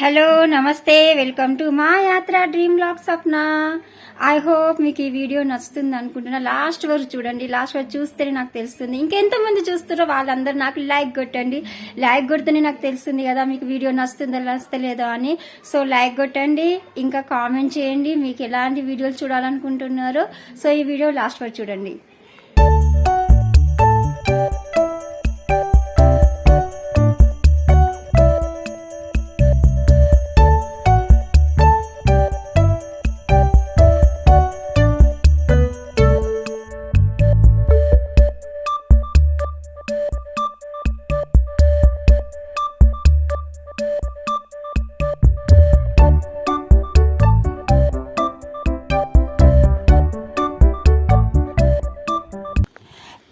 Hello నమస్తే. Welcome to మా యాత్ర dream lock Sapna I hope మీకు ఈ వీడియో నచ్చుతుంది అనుకుంటున్నా. లాస్ట్ వరకు చూడండి. లాస్ట్ వరకు చూస్తేనే నాకు తెలుస్తుంది. ఇంకెంతమంది చూస్తారో వాళ్ళందరూ నాకు లైక్ కొట్టండి. లైక్ కొడితేనే నాకు తెలుస్తుంది కదా మీకు వీడియో నచ్చుతుందో నచ్చలేదో అని. సో లైక్ కొట్టండి. ఇంకా కామెంట్ చేయండి. మీకు ఎలాంటి వీడియోలు చూడాలనుకుంటున్నారో. సో ఈ వీడియో లాస్ట్ వరకు చూడండి.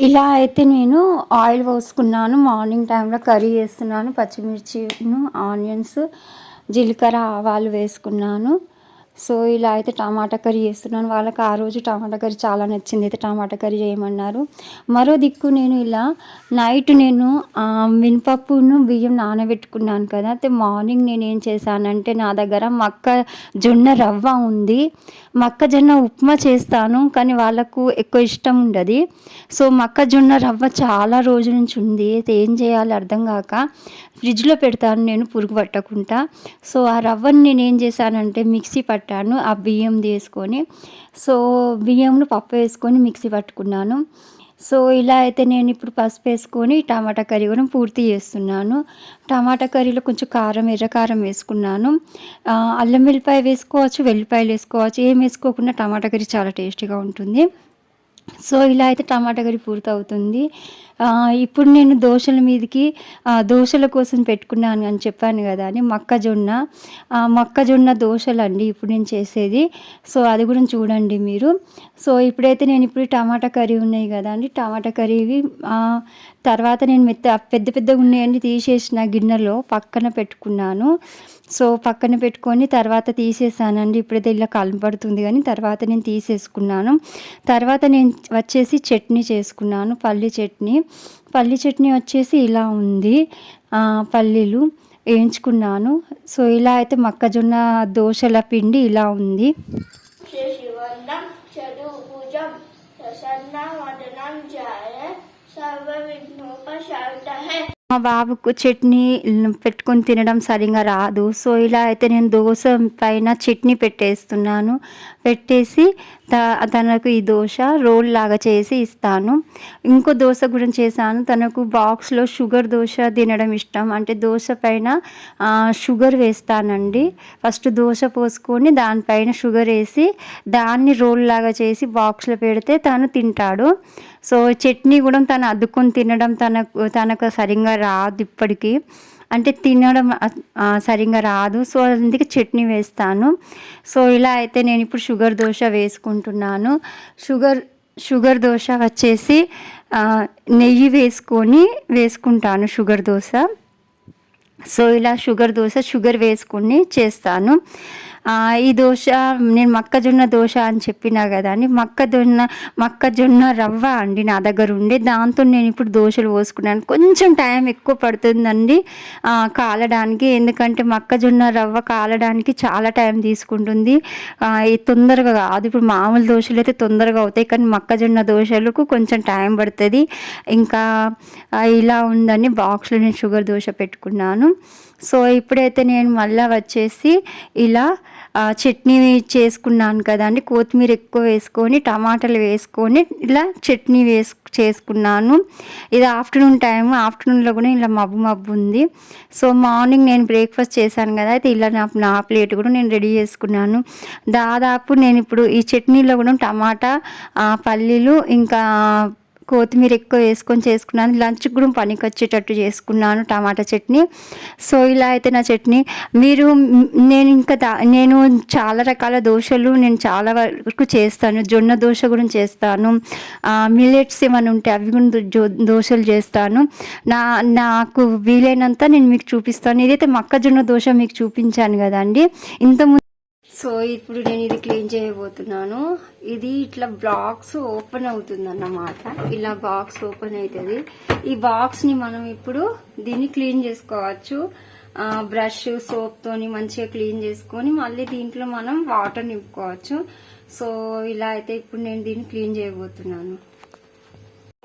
ఇలా అయితే నేను ఆయిల్ పోసుకున్నాను. మార్నింగ్ టైంలో కర్రీ వేస్తున్నాను పచ్చిమిర్చిను ఆనియన్స్ జీలకర్ర ఆవాలు వేసుకున్నాను. సో ఇలా అయితే టమాటా కర్రీ చేస్తున్నాను. వాళ్ళకి ఆ రోజు టమాటా కర్రీ చాలా నచ్చింది. అయితే టమాటా కర్రీ చేయమన్నారు. మరో దిక్కు నేను ఇలా నైట్ నేను మినపప్పును బియ్యం నానబెట్టుకున్నాను కదా. అయితే మార్నింగ్ నేను ఏం చేశానంటే నా దగ్గర మక్క జొన్న రవ్వ ఉంది. మొక్కజొన్న ఉప్మా చేస్తాను కానీ వాళ్ళకు ఎక్కువ ఇష్టం ఉండదు. సో మొక్కజొన్న రవ్వ చాలా రోజుల నుంచి ఉంది. అయితే ఏం చేయాలి అర్థం కాక ఫ్రిడ్జ్లో పెడతాను నేను పురుగు పట్టకుండా. సో ఆ రవ్వని నేను ఏం చేశానంటే మిక్సీ పట్టాను ఆ బియ్యం తీసుకొని. సో బియ్యంను పప్పు వేసుకొని మిక్సీ పట్టుకున్నాను. సో ఇలా అయితే నేను ఇప్పుడు పసుపు వేసుకొని టమాటా కర్రీ కూడా పూర్తి చేస్తున్నాను. టమాటా కర్రీలో కొంచెం కారం ఎర్ర కారం వేసుకున్నాను. అల్లం వెల్లిపాయ వేసుకోవచ్చు వెల్లిపాయలు వేసుకోవచ్చు. ఏం వేసుకోకుండా టమాటా కర్రీ చాలా టేస్టీగా ఉంటుంది. సో ఇలా అయితే టమాటా కర్రీ పూర్తవుతుంది. ఇప్పుడు నేను దోశల మీదకి దోశల కోసం పెట్టుకున్నాను అని చెప్పాను కదా అని మొక్కజొన్న మొక్కజొన్న దోశలు అండి ఇప్పుడు నేను చేసేది. సో అది కూడా చూడండి మీరు. సో ఇప్పుడైతే నేను ఇప్పుడు టమాటా కర్రీ ఉన్నాయి కదా అండి టమాటా కర్రీవి తర్వాత నేను మెత్త పెద్ద పెద్దగా ఉన్నాయండి తీసేసిన గిన్నెలో పక్కన పెట్టుకున్నాను. సో పక్కన పెట్టుకొని తర్వాత తీసేసానండి. ఇప్పుడైతే ఇలా కలపడుతుంది కానీ తర్వాత నేను తీసేసుకున్నాను. తర్వాత నేను వచ్చేసి చట్నీ చేసుకున్నాను పల్లి చట్నీ. పల్లి చట్నీ వచ్చేసి ఇలా ఉంది. పల్లీలు వేయించుకున్నాను. సో ఇలా అయితే మొక్కజొన్న దోశల పిండి ఇలా ఉంది. మా బాబుకు చట్నీ పెట్టుకొని తినడం సరిగా రాదు. సో ఇలా అయితే నేను దోశ పైన చట్నీ పెట్టేస్తున్నాను. పెట్టేసి త- తనకు ఈ దోశ రోల్ లాగా చేసి ఇస్తాను. ఇంకో దోశ కూడా చేశాను. తనకు బాక్స్లో షుగర్ దోశ తినడం ఇష్టం. అంటే దోశ పైన షుగర్ వేస్తానండి. ఫస్ట్ దోశ పోసుకొని దానిపైన షుగర్ వేసి దాన్ని రోల్ లాగా చేసి బాక్స్లో పెడితే తను తింటాడు. సో చట్నీ కూడా తను అద్దుకొని తినడం తనకు తనకు సరిగ్గా రాదు ఇప్పటికీ. అంటే తినడం సరిగా సరిగ్గా రాదు. సో అందుకే చట్నీ వేస్తాను. సో ఇలా అయితే నేను ఇప్పుడు షుగర్ దోశ వేసుకుంటున్నాను. షుగర్ షుగర్ దోశ వచ్చేసి నెయ్యి వేసుకొని వేసుకుంటాను షుగర్ దోశ. సో ఇలా షుగర్ దోశ షుగర్ వేసుకుని చేస్తాను. ఈ దోశ నేను మొక్కజొన్న దోశ అని చెప్పినా కదా అండి మొక్కజొన్న మొక్కజొన్న రవ్వ అండి నా దగ్గర ఉండే. దాంతో నేను ఇప్పుడు దోశలు పోసుకున్నాను. కొంచెం టైం ఎక్కువ పడుతుందండి కాలడానికి. ఎందుకంటే మొక్కజొన్న రవ్వ కాలడానికి చాలా టైం తీసుకుంటుంది. తొందరగా కాదు. ఇప్పుడు మామూలు దోశలు అయితే తొందరగా అవుతాయి కానీ మొక్కజొన్న దోశలకు కొంచెం టైం పడుతుంది. ఇంకా ఇలా ఉందని బాక్స్లో నేను షుగర్ దోశ పెట్టుకున్నాను. సో ఇప్పుడైతే నేను మళ్ళీ వచ్చేసి ఇలా చట్నీ చేసుకున్నాను కదండి కొత్తిమీర ఎక్కువ వేసుకొని టమాటాలు వేసుకొని ఇలా చట్నీ వేసు చేసుకున్నాను. ఇది ఆఫ్టర్నూన్ టైం ఆఫ్టర్నూన్లో కూడా ఇలా మబ్బు మబ్బు ఉంది. సో మార్నింగ్ నేను బ్రేక్ఫాస్ట్ చేశాను కదా. అయితే ఇలా నా నా ప్లేట్ కూడా నేను రెడీ చేసుకున్నాను. దాదాపు నేను ఇప్పుడు ఈ చట్నీలో కూడా టమాటా పల్లీలు ఇంకా కొత్తిమీర ఎక్కువ వేసుకొని చేసుకున్నాను. లంచ్కి కూడా పనికి వచ్చేటట్టు చేసుకున్నాను టమాటా చట్నీ. సో ఇలా అయితే నా చట్నీ. మీరు నేను ఇంకా దా- నేను చాలా రకాల దోశలు నేను చాలా వరకు చేస్తాను. జొన్న దోశ కూడా చేస్తాను. మిల్లెట్స్ ఏమైనా ఉంటే అవి కూడా దోశలు చేస్తాను. నా నాకు వీలైనంత నేను మీకు చూపిస్తాను. ఇదైతే మొక్కజొన్న దోశ మీకు చూపించాను కదండి. ఇంతకుముందు సో ఇప్పుడు నేను ఇది క్లీన్ చేయబోతున్నాను. ఇది ఇట్లా బాక్స్ ఓపెన్ అవుతుంది అన్నమాట ఇలా బాక్స్ ఓపెన్ అవుతుంది ఈ బాక్స్ని మనం ఇప్పుడు దీన్ని క్లీన్ చేసుకోవచ్చు. బ్రష్ సోప్తోని మంచిగా క్లీన్ చేసుకొని మళ్ళీ దీంట్లో మనం వాటర్ నింపుకోవచ్చు. సో ఇలా అయితే ఇప్పుడు నేను దీన్ని క్లీన్ చేయబోతున్నాను.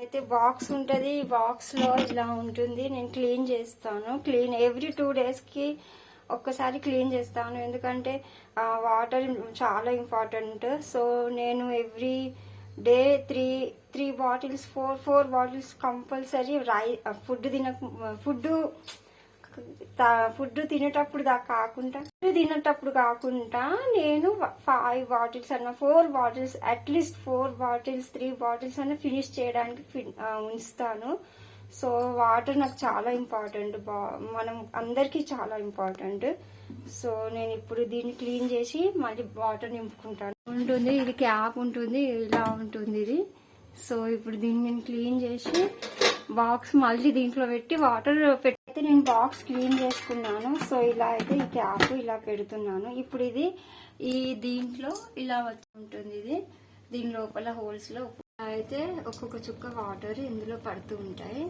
అయితే బాక్స్ ఉంటుంది. ఈ బాక్స్లో ఇలా ఉంటుంది. నేను క్లీన్ చేస్తాను. క్లీన్ ఎవ్రీ టూ డేస్కి ఒక్కసారి క్లీన్ చేస్తాను. ఎందుకంటే వాటర్ చాలా ఇంపార్టెంట్. సో నేను every day three three bottles four four bottles compulsory రై ఫుడ్ తిన ఫుడ్ ఫుడ్ తినేటప్పుడు దాకా కాకుండా ఫుడ్ తినేటప్పుడు కాకుండా నేను ఫైవ్ బాటిల్స్ అన్న four bottles at least four bottles three bottles అన్న ఫినిష్ చేయడానికి ఉంచుతాను. సో వాటర్ నాకు చాలా ఇంపార్టెంట్ బా మనం అందరికీ చాలా ఇంపార్టెంట్. సో నేను ఇప్పుడు దీన్ని క్లీన్ చేసి మళ్ళీ వాటర్ నింపుకుంటాను. ఉంటుంది ఇది క్యాప్ ఉంటుంది ఇలా ఉంటుంది ఇది. సో ఇప్పుడు దీన్ని నేను క్లీన్ చేసి బాక్స్ మళ్ళీ దీంట్లో పెట్టి వాటర్ పెట్టి అయితే నేను బాక్స్ క్లీన్ చేసుకున్నాను. సో ఇలా అయితే ఈ క్యాప్ ఇలా పెడుతున్నాను. ఇప్పుడు ఇది ఈ దీంట్లో ఇలా వచ్చి ఉంటుంది ఇది. దీని లోపల హోల్స్లో అయితే ఒక్కొక్క చుక్క వాటర్ ఇందులో పడుతూ ఉంటాయి.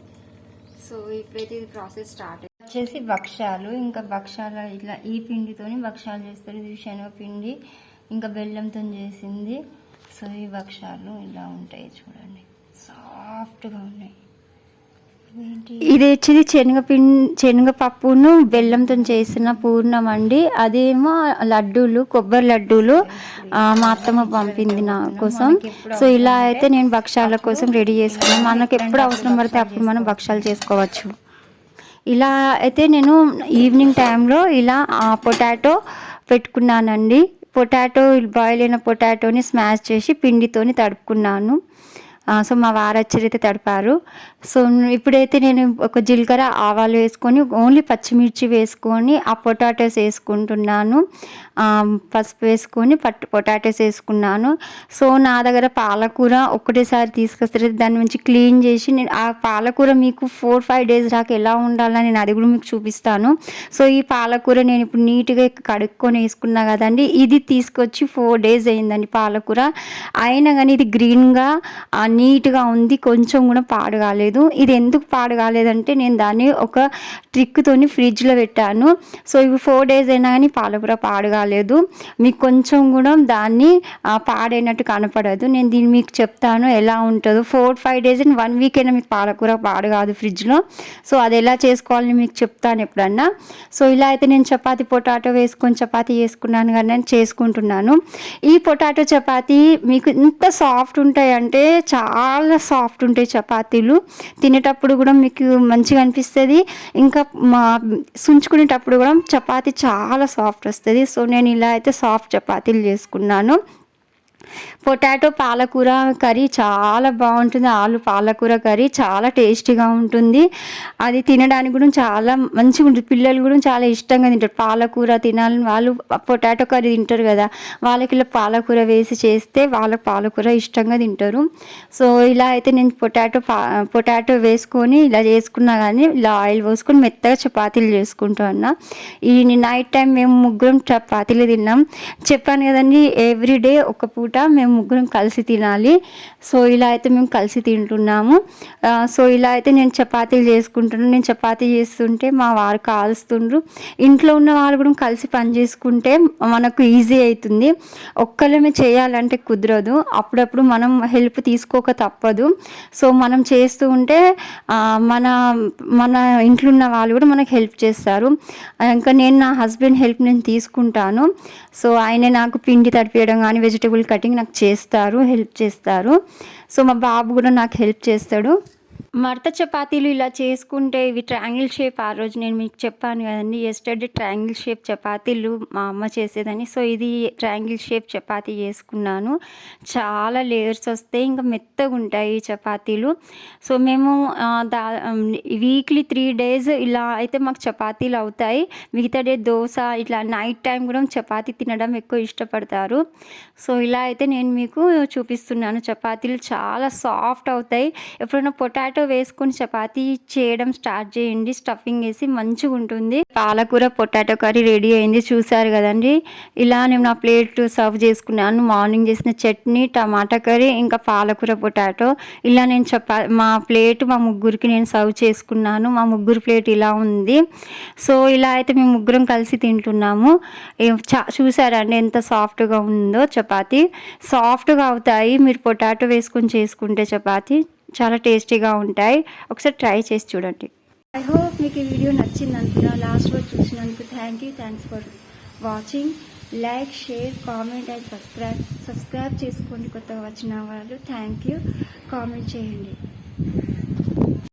సో ఇప్పుడైతే ఇది ప్రాసెస్ స్టార్ట్ వచ్చేసి భక్ష్యాలు ఇంకా భక్ష్యాల ఇట్లా ఈ పిండితోని భక్ష్యాలు చేస్తారు. ఇది శనగపిండి ఇంకా బెల్లంతో చేసింది. సో ఈ భక్ష్యాలు ఇలా ఉంటాయి చూడండి. సాఫ్ట్గా ఉన్నాయి. ఇది వచ్చేది శనగపిండి శనగపప్పును బెల్లంతో చేసిన పూర్ణం అండి. అదేమో లడ్డూలు కొబ్బరి లడ్డూలు మా అత్తమ్మ పంపింది నా కోసం. సో ఇలా అయితే నేను భక్ష్యాల కోసం రెడీ చేసుకున్నాను. మనకు ఎప్పుడు అవసరం పడితే అప్పుడు మనం భక్ష్యాలు చేసుకోవచ్చు. ఇలా అయితే నేను ఈవినింగ్ టైంలో ఇలా పొటాటో పెట్టుకున్నానండి. పొటాటో బాయిల్ అయిన పొటాటోని స్మాష్ చేసి పిండితోని తడుపుకున్నాను. సో మా వారు అయితే తడిపారు. సో ఇప్పుడైతే నేను ఒక జీలకర్ర ఆవాలు వేసుకొని ఓన్లీ పచ్చిమిర్చి వేసుకొని ఆ పొటాటోస్ వేసుకుంటున్నాను. పసుపు వేసుకొని పట్టు పొటాటోస్ వేసుకున్నాను. సో నా దగ్గర పాలకూర ఒకటేసారి తీసుకొస్తే దాని నుంచి క్లీన్ చేసి నేను ఆ పాలకూర మీకు ఫోర్ ఫైవ్ డేస్ దాకా ఎలా ఉండాలని నేను అది కూడా మీకు చూపిస్తాను. సో ఈ పాలకూర నేను ఇప్పుడు నీట్గా కడుక్కొని వేసుకున్నా కదండి ఇది తీసుకొచ్చి ఫోర్ డేస్ అయిందండి పాలకూర. అయినా కానీ ఇది గ్రీన్గా నీట్గా ఉంది కొంచెం కూడా పాడు కాలేదు. ఇది ఎందుకు పాడు కాలేదంటే నేను దాన్ని ఒక ట్రిక్తోని ఫ్రిడ్జ్లో పెట్టాను. సో ఇవి ఫోర్ డేస్ అయినా కానీ పాలకూర పాడు కాలేదు. మీకు కొంచెం కూడా దాన్ని పాడైనట్టు కనపడదు. నేను దీన్ని మీకు చెప్తాను ఎలా ఉంటుందో. Four five days and one week అయినా మీకు పాలకూర పాడు కాదు ఫ్రిడ్జ్లో. సో అది ఎలా చేసుకోవాలని మీకు చెప్తాను ఎప్పుడన్నా. సో ఇలా అయితే నేను చపాతి పొటాటో వేసుకొని చపాతి చేసుకున్నాను కానీ నేను చేసుకుంటున్నాను. ఈ పొటాటో చపాతీ మీకు ఎంత సాఫ్ట్ ఉంటాయంటే చాలా చాలా సాఫ్ట్ ఉంటాయి చపాతీలు. తినేటప్పుడు కూడా మీకు మంచిగా అనిపిస్తుంది. ఇంకా మా సుంచుకునేటప్పుడు కూడా చపాతీ చాలా సాఫ్ట్ వస్తుంది. సో నేను ఇలా అయితే సాఫ్ట్ చపాతీలు చేసుకున్నాను. పొటాటో పాలకూర కర్రీ చాలా బాగుంటుంది. ఆలు పాలకూర కర్రీ చాలా టేస్టీగా ఉంటుంది. అది తినడానికి కూడా చాలా మంచిగా ఉంటుంది. పిల్లలు కూడా చాలా ఇష్టంగా తింటారు. పాలకూర తినాలని వాళ్ళు పొటాటో కర్రీ తింటారు కదా వాళ్ళకి ఇలా పాలకూర వేసి చేస్తే వాళ్ళకి పాలకూర ఇష్టంగా తింటారు. సో ఇలా అయితే నేను పొటాటో పొటాటో వేసుకొని ఇలా చేసుకున్నా కానీ ఇలా ఆయిల్ పోసుకొని మెత్తగా చపాతీలు చేసుకుంటా అన్న. ఈ నైట్ టైం మేము ముగ్గురం చపాతీలు తిన్నాం. చెప్పాను కదండి ఎవ్రీ డే ఒక పూట మేము ముగ్గురం కలిసి తినాలి. సో ఇలా అయితే మేము కలిసి తింటున్నాము. సో ఇలా అయితే నేను చపాతీలు చేసుకుంటున్నాను నేను చపాతీ చేస్తుంటే మా వారు కాలుస్తుండ్రు. ఇంట్లో ఉన్న వాళ్ళు కూడా కలిసి పని చేసుకుంటే మనకు ఈజీ అవుతుంది. ఒక్కళ్ళమే చేయాలంటే కుదరదు. అప్పుడప్పుడు మనం హెల్ప్ తీసుకోక తప్పదు. సో మనం చేస్తూ ఉంటే మన మన ఇంట్లో ఉన్న వాళ్ళు కూడా మనకు హెల్ప్ చేస్తారు. ఇంకా నేను నా హస్బెండ్ హెల్ప్ నేను తీసుకుంటాను. సో ఆయన నాకు పిండి తడిపేయడం కానీ వెజిటబుల్ కటింగ్ నాకు చేస్తారు హెల్ప్ చేస్తారు. సో మా బాబు కూడా నాకు హెల్ప్ చేస్తాడు. మడత చపాతీలు ఇలా చేసుకుంటే ఇవి ట్రయాంగిల్ షేప్ ఆ రోజు నేను మీకు చెప్పాను కదండి. ఎస్టర్డే ట్రయాంగిల్ షేప్ చపాతీలు మా అమ్మ చేసేదని. సో ఇది ట్రయాంగిల్ షేప్ చపాతీ చేసుకున్నాను. చాలా లేయర్స్ వస్తాయి ఇంకా మెత్తగా ఉంటాయి ఈ చపాతీలు. సో మేము దా వీక్లీ త్రీ డేస్ ఇలా అయితే మాకు చపాతీలు అవుతాయి. మిగతా డే దోశ ఇట్లా నైట్ టైం కూడా చపాతీ తినడం ఎక్కువ ఇష్టపడతారు. సో ఇలా అయితే నేను మీకు చూపిస్తున్నాను. చపాతీలు చాలా సాఫ్ట్ అవుతాయి. ఎప్పుడైనా పొటాటో వేసుకొని చపాతీ చేయడం స్టార్ట్ చేయండి. స్టఫింగ్ వేసి మంచిగా ఉంటుంది. పాలకూర పొటాటో కర్రీ రెడీ అయింది. చూసారు కదండి? ఇలా నేను నా ప్లేట్ సర్వ్ చేసుకున్నాను. మార్నింగ్ చేసిన చట్నీ టమాటా కర్రీ ఇంకా పాలకూర పొటాటో. ఇలా నేను చపా మా ప్లేట్ మా ముగ్గురికి నేను సర్వ్ చేసుకున్నాను. మా ముగ్గురు ప్లేట్ ఇలా ఉంది. సో ఇలా అయితే మేము ముగ్గురం కలిసి తింటున్నాము. చూసారండి ఎంత సాఫ్ట్గా ఉందో చపాతీ. సాఫ్ట్గా అవుతాయి. మీరు పొటాటో వేసుకొని చేసుకుంటే చపాతీ. చాలా టేస్టీగా ఉంటాయి. ఒకసారి ట్రై చేసి చూడండి. ఐ హోప్ మీకు ఈ వీడియో నచ్చింది అనుకున్నా లాస్ట్ వరకు చూసినందుకు thank you thanks for watching like share comment and subscribe subscribe చేసుకోండి కొత్తగా వచ్చిన వాళ్ళు. థ్యాంక్ యూ కామెంట్ చేయండి.